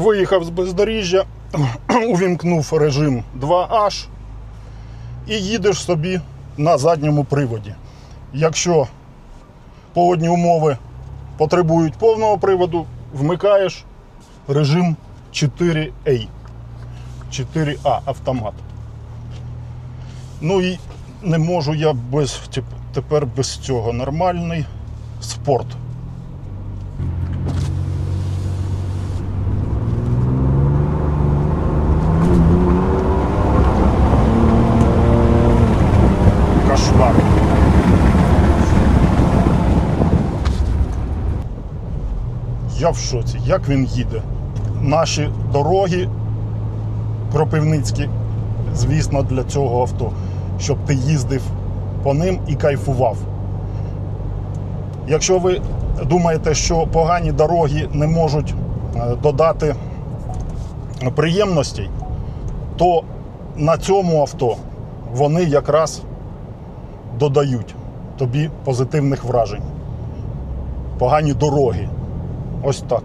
виїхав з бездоріжжя, увімкнув режим 2H і їдеш собі на задньому приводі. Якщо погодні умови потребують повного приводу, вмикаєш режим 4A. 4А автомат. Ну і не можу я без тепер без цього. Нормальний спорт. Я в шоці, як він їде. Наші дороги кропивницькі, звісно, для цього авто, щоб ти їздив по ним і кайфував. Якщо ви думаєте, що погані дороги не можуть е, додати приємностей, то на цьому авто вони якраз додають тобі позитивних вражень. Погані дороги. Ось так.